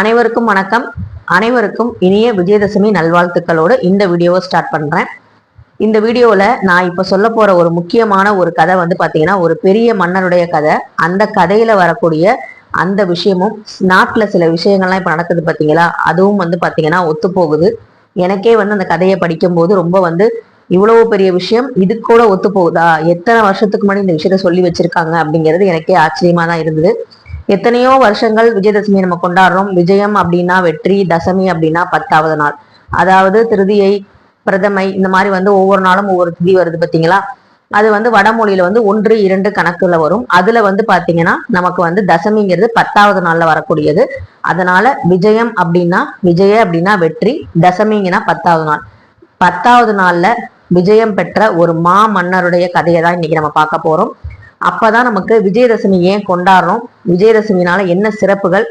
அனைவருக்கும் வணக்கம். அனைவருக்கும் இனிய விஜயதசமி நல்வாழ்த்துக்களோடு இந்த வீடியோவை ஸ்டார்ட் பண்ணுறேன் இந்த வீடியோவில் நான் இப்போ சொல்ல போகிற ஒரு முக்கியமான ஒரு கதை வந்து பார்த்தீங்கன்னா ஒரு பெரிய மன்னருடைய கதை. அந்த கதையில் வரக்கூடிய அந்த விஷயமும் நாட்டில் சில விஷயங்கள்லாம் இப்போ நடக்குது பார்த்தீங்களா அதுவும் வந்து பார்த்தீங்கன்னா ஒத்துப்போகுது. எனக்கே வந்து அந்த கதையை படிக்கும்போது ரொம்ப வந்து இவ்வளவு பெரிய விஷயம் இது கூட ஒத்து போகுதா எத்தனை வருஷத்துக்கு முன்னாடி இந்த விஷயத்த சொல்லி வச்சிருக்காங்க அப்படிங்கிறது எனக்கே ஆச்சரியமா தான் இருந்தது. எத்தனையோ வருஷங்கள் விஜயதசமி நம்ம கொண்டாடுறோம். விஜயம் அப்படின்னா வெற்றி தசமி அப்படின்னா பத்தாவது நாள். அதாவது திருதியை பிரதமை இந்த மாதிரி வந்து ஒவ்வொரு நாளும் ஒவ்வொரு திதி வருது பார்த்தீங்களா அது வந்து வடமொழியில வந்து ஒன்று இரண்டு கணக்குல வரும். அதுல வந்து பாத்தீங்கன்னா நமக்கு வந்து தசமிங்கிறது பத்தாவது நாள்ல வரக்கூடியது. அதனால விஜயம் அப்படின்னா விஜய அப்படின்னா வெற்றி தசமிங்கன்னா பத்தாவது நாள். பத்தாவது நாள்ல விஜயம் பெற்ற ஒரு மா மன்னருடைய கதையை தான் இன்னைக்கு நம்ம பார்க்க போறோம். அப்பதான் நமக்கு விஜயதசமி ஏன் கொண்டாடுறோம்? விஜயதசமினால என்ன சிறப்புகள்?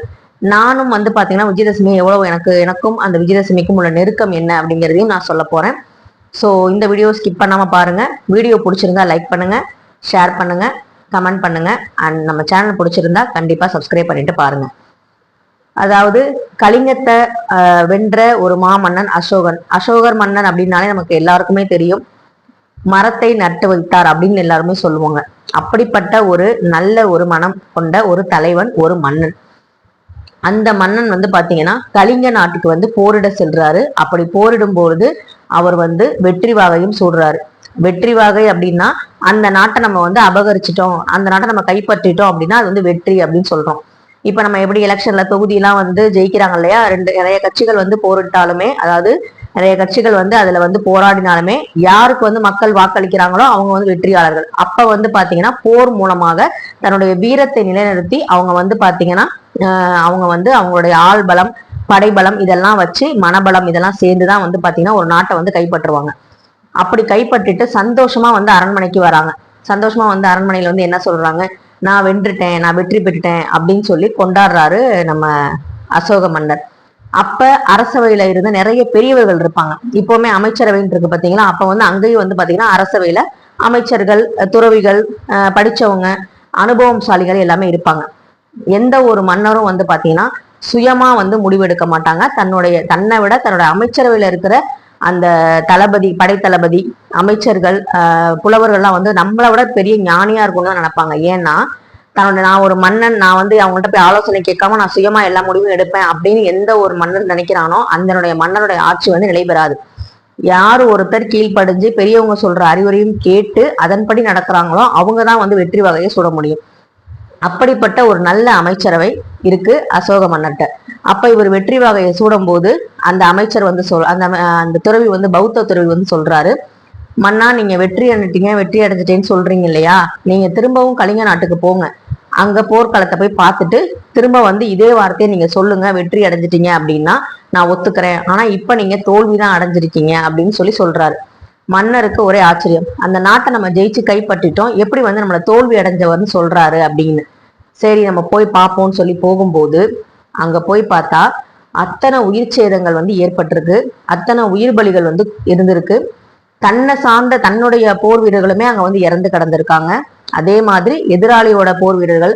நானும் வந்து பார்த்தீங்கன்னா விஜயதசமி எவ்வளவு எனக்கு எனக்கும் அந்த விஜயதசமிக்கும் உள்ள நெருக்கம் என்ன அப்படிங்கிறதையும் நான் சொல்ல போகிறேன் ஸோ இந்த வீடியோ ஸ்கிப் பண்ணாமல் பாருங்கள் வீடியோ பிடிச்சிருந்தா லைக் பண்ணுங்கள் ஷேர் பண்ணுங்கள் கமெண்ட் பண்ணுங்கள் அண்ட் நம்ம சேனல் பிடிச்சிருந்தா கண்டிப்பாக சப்ஸ்கிரைப் பண்ணிட்டு பாருங்கள் அதாவது கலிங்கத்தை வென்ற ஒரு மாமன்னன் அசோகன். அசோகர் மன்னன் அப்படின்னாலே நமக்கு எல்லாருக்குமே தெரியும். மரத்தை நட்டு வைத்தார் அப்படின்னு எல்லாருமே சொல்லுவாங்க. அப்படிப்பட்ட ஒரு நல்ல ஒரு மனம் கொண்ட ஒரு தலைவன் ஒரு மன்னன். அந்த மன்னன் வந்து பாத்தீங்கன்னா கலிங்க நாட்டுக்கு வந்து போரிட செல்றாரு. அப்படி போரிடும் பொழுது அவர் வந்து வெற்றி வாகையும் சூடுறாரு. வெற்றி வாகை அப்படின்னா அந்த நாட்டை நம்ம வந்து அபகரிச்சிட்டோம் அந்த நாட்டை நம்ம கைப்பற்றிட்டோம் அப்படின்னா அது வந்து வெற்றி அப்படின்னு சொல்றோம். இப்ப நம்ம எப்படி எலெக்ஷன்ல தொகுதியெல்லாம் வந்து ஜெயிக்கிறாங்க இல்லையா? ரெண்டு நிறைய கட்சிகள் வந்து போரிட்டாலுமே அதாவது நிறைய கட்சிகள் வந்து அதுல வந்து போராடினாலுமே யாருக்கு வந்து மக்கள் வாக்களிக்கிறாங்களோ அவங்க வந்து வெற்றியாளர்கள். அப்ப வந்து பாத்தீங்கன்னா போர் மூலமாக தன்னுடைய வீரத்தை நிலைநிறுத்தி அவங்க வந்து பாத்தீங்கன்னா அவங்க வந்து அவங்களுடைய ஆள் பலம் படைபலம் இதெல்லாம் வச்சு மனபலம் இதெல்லாம் சேர்ந்துதான் வந்து பாத்தீங்கன்னா ஒரு நாட்டை வந்து கைப்பற்றுவாங்க. அப்படி கைப்பற்றிட்டு சந்தோஷமா வந்து அரண்மனைக்கு வராங்க. சந்தோஷமா வந்து அரண்மனையில வந்து என்ன சொல்றாங்க? நான் வென்றுட்டேன் நான் வெற்றி பெற்றுட்டேன் அப்படின்னு சொல்லி கொண்டாடுறாரு நம்ம அசோக மன்னர். அப்ப அரசவையில இருந்து நிறைய பெரியவர்கள் இருப்பாங்க. இப்பவுமே அமைச்சரவைன்னு இருக்கு பாத்தீங்களா? அப்ப வந்து அங்கேயும் வந்து பாத்தீங்கன்னா அரசவையில அமைச்சர்கள் துறவிகள் படிச்சவங்க அனுபவம்சாலிகள் எல்லாமே இருப்பாங்க. எந்த ஒரு மன்னரும் வந்து பாத்தீங்கன்னா சுயமா வந்து முடிவெடுக்க மாட்டாங்க. தன்னுடைய தன்னை விட தன்னோட அமைச்சரவையில இருக்கிற அந்த தளபதி படைத்தளபதி அமைச்சர்கள் புலவர்கள்லாம் வந்து நம்மளை விட பெரிய ஞானியா இருக்கும்னு தான் நினைப்பாங்க. ஏன்னா தன்னோட நான் ஒரு மன்னன் நான் வந்து அவங்கள்ட்ட போய் ஆலோசனை கேட்காம நான் சுயமா எல்லா முடிவும் எடுப்பேன் அப்படின்னு எந்த ஒரு மன்னர் நினைக்கிறானோ அந்தனுடைய மன்னனுடைய ஆட்சி வந்து நிலைபெறாது யார் ஒருத்தர் கீழ்ப்படிஞ்சு பெரியவங்க சொல்ற அறிவுரையும் கேட்டு அதன்படி நடக்கிறாங்களோ அவங்க தான் வந்து வெற்றி வகையை சுட முடியும். அப்படிப்பட்ட ஒரு நல்ல அமைச்சரவை இருக்கு அசோக மன்னர்கிட்ட அப்ப இவர் வெற்றி வகையை சூடும்போது அந்த அமைச்சர் வந்து சொல் அந்த அந்த துறவி வந்து பௌத்த துறவி வந்து சொல்றாரு. மன்னா நீங்க வெற்றி அடைஞ்சிட்டீங்க வெற்றி அடைஞ்சிட்டேன்னு சொல்றீங்க இல்லையா? நீங்க திரும்பவும் கலிங்க நாட்டுக்கு போங்க. அங்க போர்க்களத்தை போய் பார்த்துட்டு திரும்ப வந்து இதே வார்த்தையை நீங்க சொல்லுங்க வெற்றி அடைஞ்சிட்டீங்க அப்படின்னா நான் ஒத்துக்கிறேன். ஆனா இப்ப நீங்க தோல்விதான் அடைஞ்சிருக்கீங்க அப்படின்னு சொல்லி சொல்றாரு. மன்னருக்கு ஒரே ஆச்சரியம். அந்த நாட்டை நம்ம ஜெயிச்சு கைப்பற்றிட்டோம். எப்படி வந்து நம்மள தோல்வி அடைஞ்சவர்னு சொல்றாரு அப்படின்னு. சரி நம்ம போய் பார்ப்போம்னு சொல்லி போகும்போது அங்க போய் பார்த்தா அத்தனை உயிர் சேதங்கள் வந்து ஏற்பட்டிருக்கு. அத்தனை உயிர் பலிகள் வந்து இருந்திருக்கு. தன்னை சார்ந்த தன்னுடைய போர் வீரர்களுமே அங்க வந்து இறந்து கிடந்திருக்காங்க. அதே மாதிரி எதிராளியோட போர் வீரர்கள்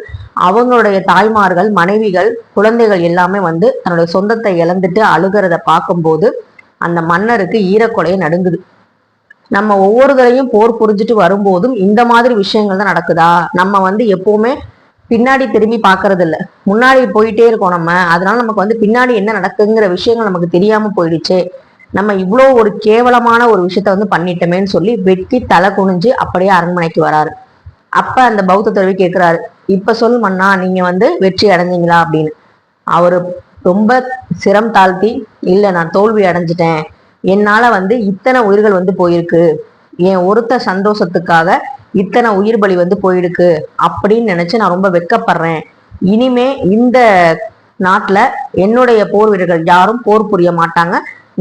அவங்களுடைய தாய்மார்கள் மனைவிகள் குழந்தைகள் எல்லாமே வந்து தன்னுடைய சொந்தத்தை இழந்துட்டு அழுகிறத பார்க்கும்போது அந்த மன்னருக்கு ஈரக்கொலையை நடுங்குது. நம்ம ஒவ்வொருதரையும் போர் புரிஞ்சுட்டு வரும்போதும் இந்த மாதிரி விஷயங்கள் தான் நடக்குதா? நம்ம வந்து எப்பவுமே பின்னாடி திரும்பி பார்க்கறது இல்ல முன்னாடி போயிட்டே இருக்கோம் நம்ம. அதனால நமக்கு வந்து பின்னாடி என்ன நடக்குங்கிற விஷயங்கள் நமக்கு தெரியாம போயிடுச்சு. நம்ம இவ்வளோ ஒரு கேவலமான ஒரு விஷயத்த வந்து பண்ணிட்டோமேன்னு சொல்லி வெட்டி தலை குனிஞ்சு அப்படியே அரண்மனைக்கு வராரு. அப்ப அந்த பௌத்த துறவி கேட்குறாரு இப்ப சொல் மன்னா நீங்க வந்து வெற்றி அடைஞ்சீங்களா? அப்படின்னு. அவரு ரொம்ப சிரம் தாழ்த்தி இல்லை நான் தோல்வி அடைஞ்சிட்டேன். என்னால வந்து இத்தனை உயிர்கள் வந்து போயிருக்கு. என் ஒருத்த சந்தோஷத்துக்காக இத்தனை உயிர் பலி வந்து போயிருக்கு. அப்படின்னு நினைச்சு நான் ரொம்ப வெட்கப்படுறேன். இனிமே இந்த நாட்டில் என்னுடைய போர் வீரர்கள் யாரும் போர் புரிய மாட்டாங்க.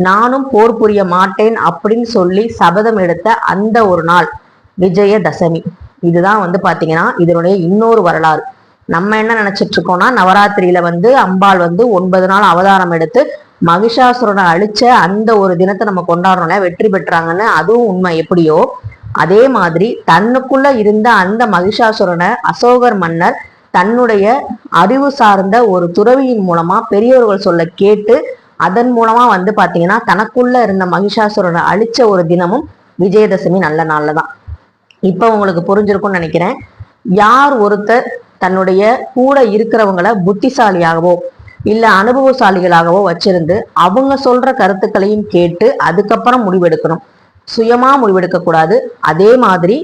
நானும் போர் புரிய மாட்டேன் அப்படின்னு சொல்லி சபதம் எடுத்த அந்த ஒரு நாள் விஜயதசமி. இதுதான் வந்து பாத்தீங்கன்னா இதனுடைய இன்னொரு வரலாறு. நம்ம என்ன நினைச்சிட்டு இருக்கோம்னா நவராத்திரியில வந்து அம்பாள் வந்து ஒன்பது நாள் அவதாரம் எடுத்து மகிஷாசுரனை அழிச்ச அந்த ஒரு தினத்தை நம்ம கொண்டாடுறோம்ல வெற்றி பெற்றாங்கன்னு அதுவும் உண்மை. எப்படியோ அதே மாதிரி தன்னுக்குள்ள இருந்த அந்த மகிஷாசுரனை அசோகர் மன்னர் தன்னுடைய அறிவு சார்ந்த ஒரு துறவியின் மூலமா பெரியவர்கள் சொல்ல கேட்டு அதன் மூலமா வந்து பாத்தீங்கன்னா தனக்குள்ள இருந்த மகிஷாசுரனை அழிச்ச ஒரு தினமும் விஜயதசமி நல்ல நாள்ல தான். இப்ப உங்களுக்கு புரிஞ்சிருக்கும்னு நினைக்கிறேன். யார் ஒருத்தர் தன்னுடைய கூட இருக்கிறவங்களை புத்திசாலியாகவோ இல்ல அனுபவசாலிகளாகவோ வச்சிருந்து அவங்க சொல்ற கருத்துக்களையும் கேட்டு அதுக்கப்புறம் முடிவெடுக்கணும். சுயமா முடிவெடுக்க கூடாது. அதே மாதிரி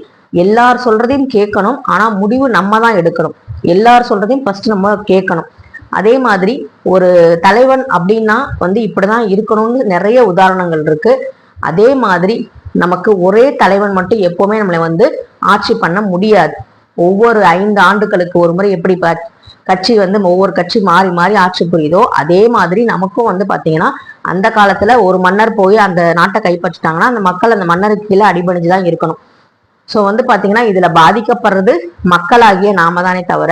எல்லார் சொல்றதையும் கேட்கணும். ஆனா முடிவு நம்ம தான் எடுக்கணும். எல்லார் சொல்றதையும் ஃபர்ஸ்ட் நம்ம கேட்கணும். அதே மாதிரி ஒரு தலைவன் அப்படின்னா வந்து இப்படிதான் இருக்கணும்னு நிறைய உதாரணங்கள் இருக்கு. அதே மாதிரி நமக்கு ஒரே தலைவன் மட்டும் எப்பவுமே நம்மளை வந்து ஆட்சி பண்ண முடியாது. ஒவ்வொரு ஐந்து ஆண்டுகளுக்கு ஒரு முறை எப்படி கட்சி வந்து ஒவ்வொரு கட்சி மாறி மாறி ஆட்சி புரியுதோ அதே மாதிரி நமக்கும் வந்து பாத்தீங்கன்னா அந்த காலத்துல ஒரு மன்னர் போய் அந்த நாட்டை கைப்பற்றிட்டாங்கன்னா அந்த மக்கள் அந்த மன்னருக்கு கீழே அடிபணிஞ்சுதான் இருக்கணும். ஸோ வந்து பாத்தீங்கன்னா இதுல பாதிக்கப்படுறது மக்களாகிய நாம தானே தவிர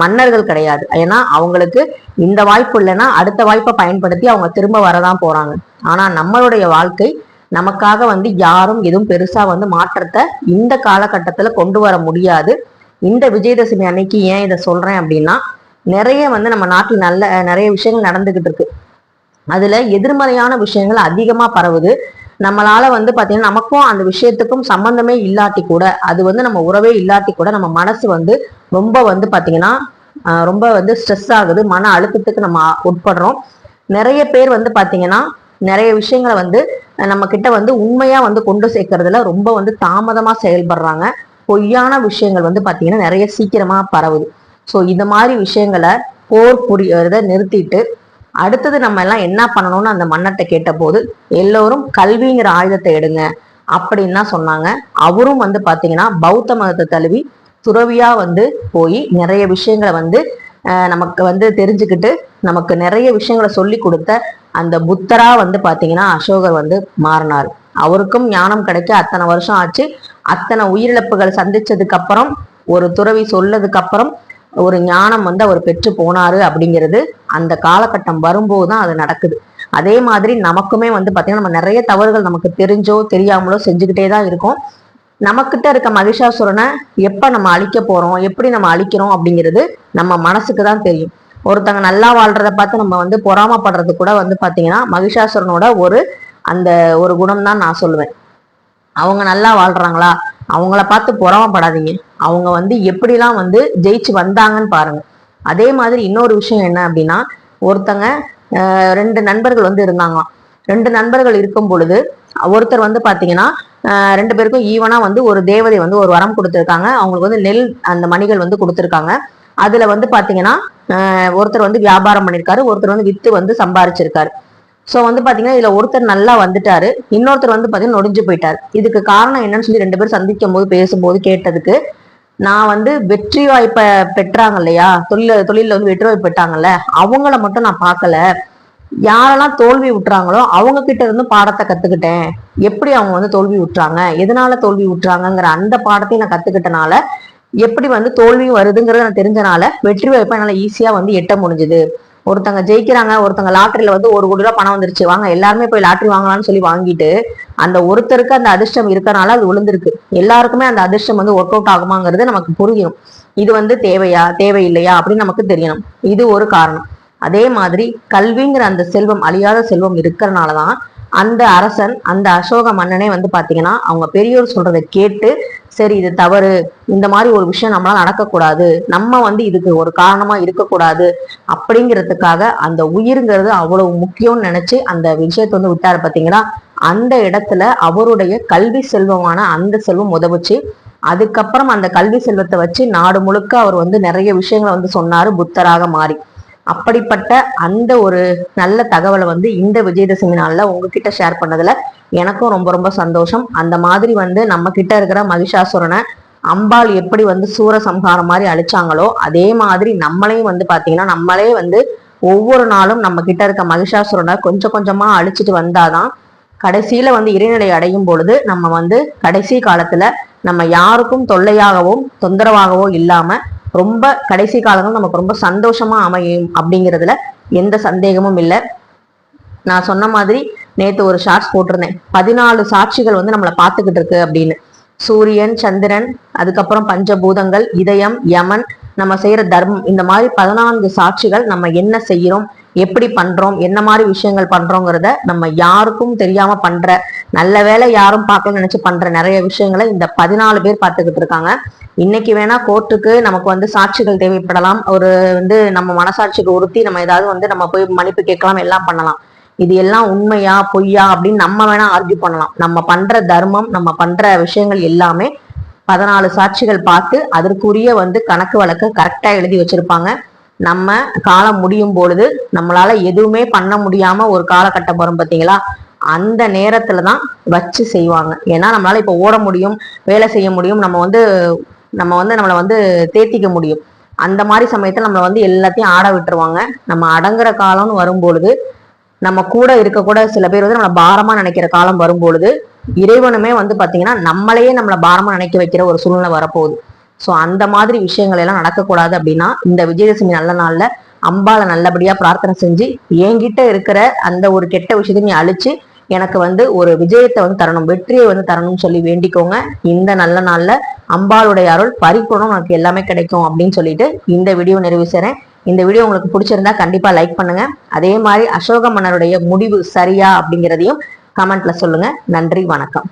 மன்னர்கள் கிடையாது. ஏன்னா அவங்களுக்கு இந்த வாய்ப்பு இல்லைன்னா அடுத்த வாய்ப்பை பயன்படுத்தி அவங்க திரும்ப வரதான் போறாங்க. ஆனா நம்மளுடைய வாழ்க்கை நமக்காக வந்து யாரும் எதுவும் பெருசா வந்து மாற்றத்தை இந்த காலகட்டத்துல கொண்டு வர முடியாது. இந்த விஜயதசமி அன்னைக்கு ஏன் இதை சொல்றேன் அப்படின்னா நிறைய வந்து நம்ம நாட்டில் நல்ல நிறைய விஷயங்கள் நடந்துகிட்டு இருக்கு. அதுல எதிர்மறையான விஷயங்கள் அதிகமா பரவுது. நம்மளால வந்து பாத்தீங்கன்னா நமக்கும் அந்த விஷயத்துக்கும் சம்பந்தமே இல்லாட்டி கூட அது வந்து நம்ம உறவே இல்லாட்டி கூட நம்ம மனசு வந்து ரொம்ப வந்து பாத்தீங்கன்னா ரொம்ப வந்து ஸ்ட்ரெஸ் ஆகுது மன அழுத்தத்துக்கு நம்ம உட்படுறோம். நிறைய பேர் வந்து பாத்தீங்கன்னா நிறைய விஷயங்களை வந்து நம்ம கிட்ட வந்து உண்மையா வந்து கொண்டு சேர்க்கறதுல ரொம்ப வந்து தாமதமா செயல்படுறாங்க. பொய்யான விஷயங்கள் வந்து பாத்தீங்கன்னா நிறைய சீக்கிரமா பரவுது. ஸோ இந்த மாதிரி விஷயங்களை போர் புரியறத நிறுத்திட்டு அடுத்தது நம்ம எல்லாம் என்ன பண்ணணும்னு அந்த மன்னர்கிட்ட கேட்டபோது எல்லோரும் கல்விங்கிற ஆயுதத்தை எடுங்க அப்படின்னு தான் சொன்னாங்க. அவரும் வந்து பார்த்தீங்கன்னா பௌத்த மதத்தை தழுவி துறவியா வந்து போய் நிறைய விஷயங்களை வந்து நமக்கு வந்து தெரிஞ்சுக்கிட்டு நமக்கு நிறைய விஷயங்களை சொல்லி கொடுத்த அந்த புத்தரா வந்து பாத்தீங்கன்னா அசோகர் வந்து மாறினார். அவருக்கும் ஞானம் கிடைக்க அத்தனை வருஷம் ஆச்சு. அத்தனை உயிரிழப்புகள் சந்திச்சதுக்கு அப்புறம் ஒரு துறவி சொல்லதுக்கு அப்புறம் ஒரு ஞானம் வந்து அவர் பெற்று போனாரு அப்படிங்கிறது அந்த காலகட்டம் வரும்போது தான் அது நடக்குது. அதே மாதிரி நமக்குமே வந்து பார்த்தீங்கன்னா நம்ம நிறைய தவறுகள் நமக்கு தெரிஞ்சோ தெரியாமலோ செஞ்சுக்கிட்டே தான் இருக்கோம். நமக்கிட்ட இருக்க மகிஷாசுரனை எப்போ நம்ம அழிக்க போகிறோம் எப்படி நம்ம அழிக்கிறோம் அப்படிங்கிறது நம்ம மனசுக்கு தான் தெரியும். ஒருத்தங்க நல்லா வாழ்றத பார்த்து நம்ம வந்து பொறாமப்படுறது கூட வந்து பார்த்தீங்கன்னா மகிஷாசுரனோட ஒரு அந்த ஒரு குணம் தான் நான் சொல்லுவேன். அவங்க நல்லா வாழ்றாங்களா? அவங்கள பார்த்து பொறாமப்படாதீங்க. அவங்க வந்து எப்படிலாம் வந்து ஜெயிச்சு வந்தாங்கன்னு பாருங்க. அதே மாதிரி இன்னொரு விஷயம் என்ன அப்படின்னா ஒருத்தங்க ரெண்டு நண்பர்கள் வந்து இருந்தாங்களாம் ரெண்டு நண்பர்கள் இருக்கும் பொழுது ஒருத்தர் வந்து பார்த்தீங்கன்னா ரெண்டு பேருக்கும் ஈவனா வந்து ஒரு தேவதை வந்து ஒரு வரம் கொடுத்துருக்காங்க. அவங்களுக்கு வந்து நெல் அந்த மணிகள் வந்து கொடுத்துருக்காங்க. அதுல வந்து பாத்தீங்கன்னா ஒருத்தர் வந்து வியாபாரம் பண்ணியிருக்காரு ஒருத்தர் வந்து வித்து வந்து சம்பாரிச்சிருக்காரு. ஸோ வந்து பார்த்தீங்கன்னா இதில் ஒருத்தர் நல்லா வந்துட்டாரு. இன்னொருத்தர் வந்து பார்த்தீங்கன்னா நொடிஞ்சு போயிட்டாரு. இதுக்கு காரணம் என்னன்னு சொல்லி ரெண்டு பேரும் சந்திக்கும் போது பேசும்போது கேட்டதுக்கு நான் வந்து வெற்றி வாய்ப்பை பெற்றாங்க இல்லையா? தொழில தொழிலில் வந்து வெற்றி வாய்ப்பு பெற்றாங்கல்ல? அவங்கள மட்டும் நான் பார்க்கல. யாரெல்லாம் தோல்வி விட்டுறாங்களோ அவங்க கிட்ட இருந்து பாடத்தை கத்துக்கிட்டேன். எப்படி அவங்க வந்து தோல்வி விட்டுறாங்க? எதனால தோல்வி விட்டுறாங்கிற அந்த பாடத்தையும் நான் கத்துக்கிட்டனால எப்படி வந்து தோல்வி வருதுங்கிறத நான் தெரிஞ்சனால வெற்றி வாய்ப்பை என்னால் ஈஸியாக வந்து எட்ட முடிஞ்சுது. ஒருத்தங்க ஜெயிக்கிறாங்க ஒருத்தங்க லாட்டரியில வந்து ஒரு கோடி ரூபா பணம் வந்துருச்சு. வாங்க எல்லாருமே போய் லாட்டரி வாங்கலாம்னு சொல்லி வாங்கிட்டு அந்த ஒருத்தருக்கு அந்த அதிர்ஷ்டம் இருக்கிறனால அது விழுந்திருக்கு. எல்லாருக்குமே அந்த அதிர்ஷ்டம் வந்து ஒர்க் அவுட் ஆகுமாங்கிறது நமக்கு புரியும். இது வந்து தேவையா தேவையில்லையா அப்படின்னு நமக்கு தெரியணும். இது ஒரு காரணம். அதே மாதிரி கல்விங்கிற அந்த செல்வம் அழியாத செல்வம் இருக்கிறனாலதான் அந்த அரசன் அந்த அசோக மன்னனே வந்து பார்த்தீங்கன்னா அவங்க பெரியோர் சொல்றதை கேட்டு சரி இது தவறு இந்த மாதிரி ஒரு விஷயம் நம்மளால நடக்கக்கூடாது நம்ம வந்து இதுக்கு ஒரு காரணமா இருக்கக்கூடாது அப்படிங்கிறதுக்காக அந்த உயிருங்கிறது அவ்வளவு முக்கியம்னு நினைச்சு அந்த விஷயத்தை வந்து விட்டாரு பார்த்தீங்கன்னா அந்த இடத்துல அவருடைய கல்வி செல்வமான அந்த செல்வம் உதவுச்சு. அதுக்கப்புறம் அந்த கல்வி செல்வத்தை வச்சு நாடு முழுக்க அவர் வந்து நிறைய விஷயங்களை வந்து சொன்னாரு புத்தராக மாறி. அப்படிப்பட்ட அந்த ஒரு நல்ல தகவலை வந்து இந்த விஜயதசமி நாளில் உங்ககிட்ட ஷேர் பண்ணதுல எனக்கும் ரொம்ப ரொம்ப சந்தோஷம். அந்த மாதிரி வந்து நம்ம கிட்ட இருக்கிற மகிஷாசுரனை அம்பாள் எப்படி வந்து சூர சம்ஹாரம் மாதிரி அழிச்சாங்களோ அதே மாதிரி நம்மளையும் வந்து பாத்தீங்கன்னா நம்மளே வந்து ஒவ்வொரு நாளும் நம்ம கிட்ட இருக்க மகிஷாசுரனை கொஞ்சம் கொஞ்சமா அழிச்சிட்டு வந்தாதான் கடைசியில வந்து இறைநிலை அடையும் பொழுது நம்ம வந்து கடைசி காலத்துல நம்ம யாருக்கும் தொல்லையாகவும் தொந்தரவாகவோ இல்லாம ரொம்ப கடைசி காலங்கள் நமக்கு ரொம்ப சந்தோஷமா அமையும் அப்படிங்கிறதுல எந்த சந்தேகமும் இல்லை. நான் சொன்ன மாதிரி நேத்து ஒரு ஷார்ட்ஸ் போட்டிருந்தேன். பதினாலு சாட்சிகள் வந்து நம்மளை பார்த்துக்கிட்டு இருக்கு அப்படின்னு. சூரியன் சந்திரன் அதுக்கப்புறம் பஞ்சபூதங்கள் இதயம் யமன் நம்ம செய்யற தர்மம் இந்த மாதிரி பதினான்கு சாட்சிகள் நம்ம என்ன செய்யறோம் எப்படி பண்றோம் என்ன மாதிரி விஷயங்கள் பண்றோங்கிறத நம்ம யாருக்கும் தெரியாம பண்ற நல்ல வேலை யாரும் பார்க்கணும்னு நினைச்சு பண்ற நிறைய விஷயங்களை இந்த பதினாலு பேர் பார்த்துக்கிட்டு இருக்காங்க. இன்னைக்கு வேணா கோர்ட்டுக்கு நமக்கு வந்து சாட்சிகள் தேவைப்படலாம். ஒரு வந்து நம்ம மனசாட்சிக்கு உறுத்தி நம்ம ஏதாவது வந்து நம்ம போய் மன்னிப்பு கேட்கலாம் எல்லாம் பண்ணலாம். இது எல்லாம் உண்மையா பொய்யா அப்படின்னு நம்ம வேணா ஆர்கியூ பண்ணலாம். நம்ம பண்ற தர்மம் நம்ம பண்ற விஷயங்கள் எல்லாமே பதினாலு சாட்சிகள் பார்த்து அதற்குரிய வந்து கணக்கு வழக்கு கரெக்டா எழுதி வச்சிருப்பாங்க. நம்ம காலம் முடியும் பொழுது நம்மளால எதுவுமே பண்ண முடியாம ஒரு காலகட்டம் வரும் பார்த்தீங்களா அந்த நேரத்துல தான் வச்சு செய்வாங்க. ஏன்னா நம்மளால இப்ப ஓட முடியும் வேலை செய்ய முடியும் நம்ம வந்து நம்ம வந்து நம்மளை வந்து தேத்திக்க முடியும். அந்த மாதிரி சமயத்துல நம்மளை வந்து எல்லாத்தையும் ஆட விட்டுருவாங்க. நம்ம அடங்குற காலம்னு வரும்பொழுது நம்ம கூட இருக்க கூட சில பேர் வந்து நம்மளை பாரமா நினைக்கிற காலம் வரும்பொழுது இறைவனுமே வந்து பாத்தீங்கன்னா நம்மளையே நம்மளை பாரமா நினைக்க வைக்கிற ஒரு சூழ்நிலை வரப்போகுது. ஸோ அந்த மாதிரி விஷயங்கள் எல்லாம் நடக்கக்கூடாது அப்படின்னா இந்த விஜயதசமி நல்ல நாளில் அம்பால நல்லபடியா பிரார்த்தனை செஞ்சு என்கிட்ட இருக்கிற அந்த ஒரு கெட்ட விஷயத்தை நீ அழிச்சு எனக்கு வந்து ஒரு விஜயத்தை வந்து தரணும் வெற்றியை வந்து தரணும்னு சொல்லி வேண்டிக்கோங்க. இந்த நல்ல நாள்ல அம்பாளுடைய அருள் பரிபூர்ணம் உனக்கு எல்லாமே கிடைக்கும் அப்படின்னு சொல்லிட்டு இந்த வீடியோ நிறைவு செய்றேன். இந்த வீடியோ உங்களுக்கு பிடிச்சிருந்தா கண்டிப்பா லைக் பண்ணுங்க. அதே மாதிரி அசோக மன்னருடைய முடிவு சரியா அப்படிங்கிறதையும் கமெண்ட்ல சொல்லுங்க. நன்றி வணக்கம்.